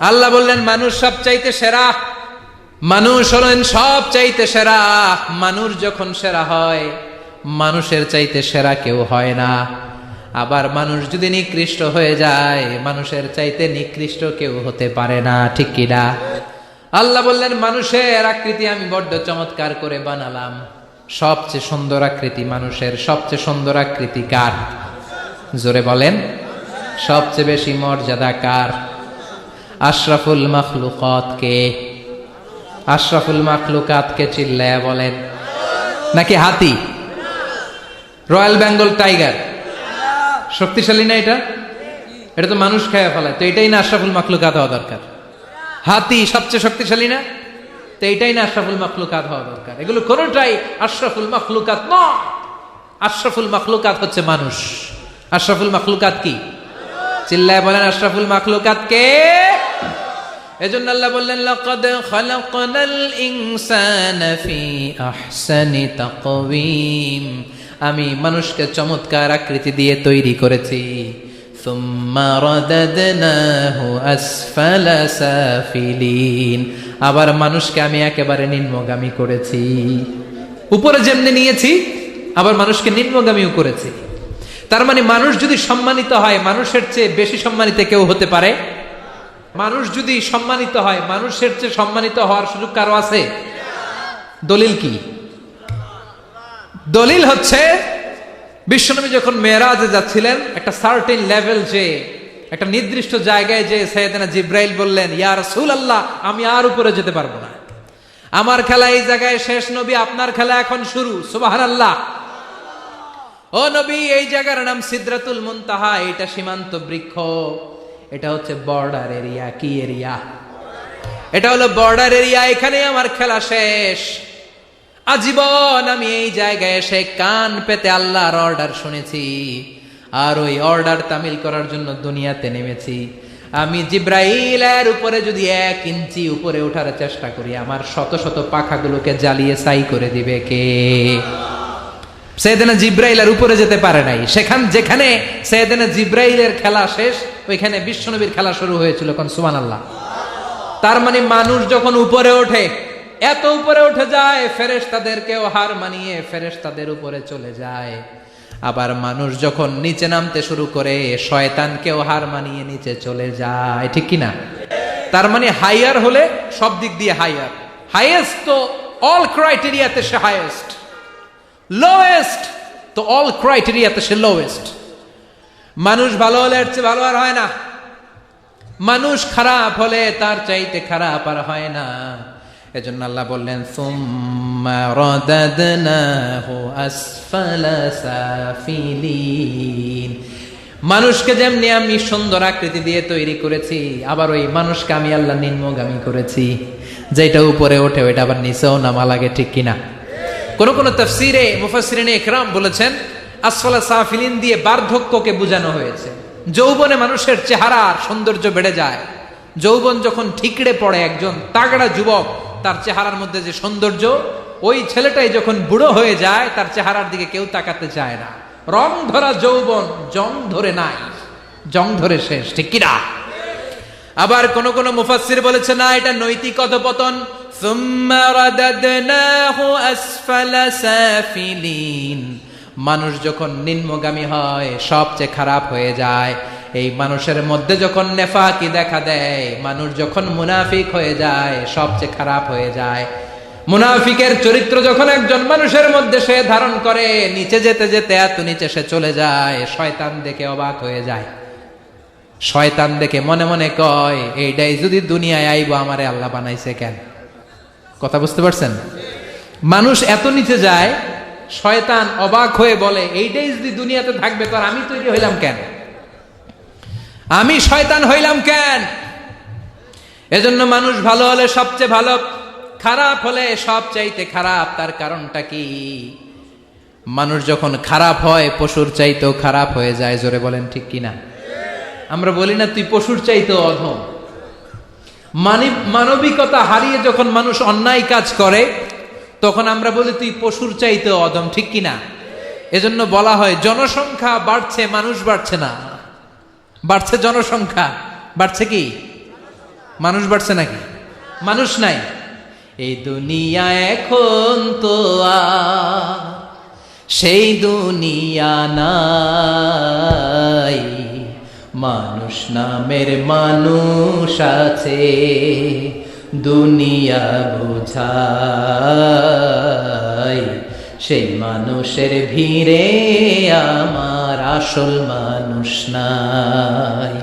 আল্লাহ বললেন, মানুষ সব চাইতে সেরা। মানুষ হলেন সব চাইতে সেরা। মানুষ যখন সেরা হয়, মানুষের চাইতে সেরা কেউ হয় না। আবার মানুষ যদি নিকৃষ্ট হয়ে যায়, মানুষের চাইতে নিকৃষ্ট কেউ হতে পারে না, ঠিক কিনা আল্লাহ বললেন, মানুষের আকৃতি আমি বড্ড চমৎকার করে বানালাম। সবচেয়ে সুন্দর আকৃতি মানুষের, সবচেয়ে সুন্দর আকৃতি কার? জোরে বলেন, সবচেয়ে বেশি মর্যাদা কার? আশরাফুল মখলুকত কে আশরাফুল মখলুকাত কে চিল্লায়া বলেন, নাকি হাতি? Royal Bengal tiger. শক্তিশালী না এটা? এটা তো মানুষ খেয়ে ফেলায়, তো এটাই না আশরাফুল মখলুকাত হওয়া দরকার। হাতি সবচেয়ে শক্তিশালী না? তো এইটাই না আশরাফুল মখলুকাত হওয়া দরকার। এগুলো কোনোটাই আশরাফুল মখলুকাত ন আশরাফুল মখলুকাত হচ্ছে মানুষ। আশরাফুল মখলুকাত কি? চিল্লায় বলেন, আশরাফুল মখলুকাত কে এজন্য আল্লাহ বললেন, লাকাদ খালাকনাল ইনসানা ফি আহসানি তাকওয়িম। আমি মানুষকে চমৎকার আকৃতি দিয়ে তৈরি করেছি। আবার মানুষকে আমি একেবারে নিম্নগামী করেছি। উপরে যেমনি নিয়েছি, আবার মানুষকে নিম্নগামীও করেছি। তার মানে মানুষ যদি সম্মানিত হয়, মানুষের চেয়ে বেশি সম্মানিত কেউ হতে পারে? মানুষ যদি সম্মানিত হয়, মানুষের চেয়ে সম্মানিত হওয়ার সুযোগ কারও আছে? দলিল কি? দলিল হচ্ছে, বিশ্বনবী যখন মেয়েরাজে যাচ্ছিলেন, একটা সার্টেন লেভেল যে, একটা নির্দিষ্ট জায়গায় যে সৈয়দনা জিব্রাইল বললেন, ইয়া রাসূল আল্লাহ আমি আর উপরে যেতে পারব না। আমার খেলা এই জায়গায় শেষ, নবী আপনার খেলা এখন শুরু। সুবাহান আল্লাহ ও নবী, এই জায়গার নাম সিদ্রাতুল মুনতাহা, এটা সীমান্ত বৃক্ষ। এটা হচ্ছে বর্ডার এরিয়া কি এরিয়া এটা হলো বর্ডার এরিয়া এখানে আমার খেলা শেষ। আজীবন আমি এই জায়গায় এসে কান পেতে আল্লাহর অর্ডার শুনেছি। আর ওই অর্ডার তামিল করার জন্য দুনিয়াতে নেমেছি। আমি জিব্রাইলের উপরে যদি এক ইঞ্চি উপরে ওঠার চেষ্টা করি, আমার শত শত পাখাগুলোকে জ্বালিয়ে সাই করে দিবে কে? সেদিনে জিব্রাইলের উপরে যেতে পারে নাই। সেখান যেখানে সেদিনে জিব্রাইলের খেলা শেষ, ওইখানে বিশ্বনবীর খেলা শুরু হয়েছিল কোন সুমান আল্লাহ তার মানে মানুষ যখন উপরে ওঠে, এত উপরে উঠে যায় ফেরেশ তাদেরকেও হার মানিয়ে ফেরেশ তাদের উপরে চলে যায়। আবার মানুষ যখন নিচে নামতে শুরু করে, শয়তানকেও হার মানিয়ে নিচে চলে যায়। ঠিক কি না তার মানে হাইয়ার হলে সব দিক দিয়ে হাইয়ার হাইয়েস্ট তো অল ক্রাইটেরিয়াতে সে হাইয়েস্ট লোয়েস্ট তো অল ক্রাইটেরিয়াতে সে লোয়েস্ট মানুষ ভালো হলে এর চেয়ে ভালো আর হয় না। মানুষ খারাপ হলে তার চাইতে খারাপ আর হয় না। এজন্য আল্লাহ বললেন মানুষকে যেমনি আমি সুন্দর আকৃতি দিয়ে তৈরি করেছি, আবার ওই মানুষকে আমি আল্লাহ নিম্নগামী করেছি। যেটা উপরে ওঠে, ওইটা আবার নিচেও নামা লাগে, ঠিক কিনা? কোন কোন তফসিরে মুফাসসিরিনে ইকরাম বলেছেন, আসফালা সাফিলিন দিয়ে বার্ধক্যকে বোঝানো হয়েছে। যৌবনে মানুষের চেহারার সৌন্দর্য বেড়ে যায়। যৌবন যখন ঠিকড়ে পড়ে একজন তাগড়া যুবক, তার চেহারার মধ্যে যে সৌন্দর্য, ওই ছেলেটাই যখন বুড়ো হয়ে যায়, তার চেহারার দিকে কেউ তাকাতে চায় না। রং ধরা যৌবন, জং ধরে নাই। জং ধরে শেষ, ঠিক কিনা? আবার কোন কোন মুফাসসির বলেছে, না, এটা নৈতিক অধপতন সুম্মা রাদাদনাহু আসফালা সাফিলিন মানুষ যখন নিম্নগামী হয়, সবচেয়ে খারাপ হয়ে যায়। এই মানুষের মধ্যে যখন নেফাকি দেখা দেয়, মানুষ যখন মুনাফিক হয়ে যায়, সবচেয়ে খারাপ হয়ে যায়। মুনাফিকের চরিত্র যখন একজন মানুষের মধ্যে সে ধারণ করে, নিচে যেতে যেতে এত নিচে সে চলে যায়, শয়তান দেখে অবাক হয়ে যায়। শয়তান দেখে মনে মনে কয়, এইটাই যদি দুনিয়ায় আইব, আমারে আল্লাহ বানাইছে কেন? কথা বুঝতে পারছেন? মানুষ এত নিচে যায়, শয়তান অবাক হয়ে বলে, এইটাই যদি দুনিয়াতে থাকবে, তো আমি তৈরি হইলাম কেন? আমি শয়তান হইলাম কেন? এজন্য মানুষ ভালো হলে সবচেয়ে ভালো, খারাপ হলে সব চাইতে খারাপ, তার কারণটা কি? মানুষ যখন খারাপ হয়, পশুর চাইতেও খারাপ হয়ে যায়, জোরে বলেন ঠিক কিনা? আমরা বলি না, তুই পশুর চাইতেও অধম। মানব- মানবিকতা হারিয়ে যখন মানুষ অন্যায় কাজ করে, তখন আমরা বলি, তুই পশুর চাইতে অদম ঠিক কিনা এজন্য বলা হয়, জনসংখ্যা বাড়ছে, মানুষ বাড়ছে না। বাড়ছে জনসংখ্যা। বাড়ছে কি? মানুষ বাড়ছে নাকি? মানুষ নাই। এই দুনিয়া এখন তো সেই দুনিয়া নাই। মানুষ নামের মানুষ আছে দুনিয়া বোঝাই সেই মানুষের ভিড়ে আমার আসল মানুষ নাই।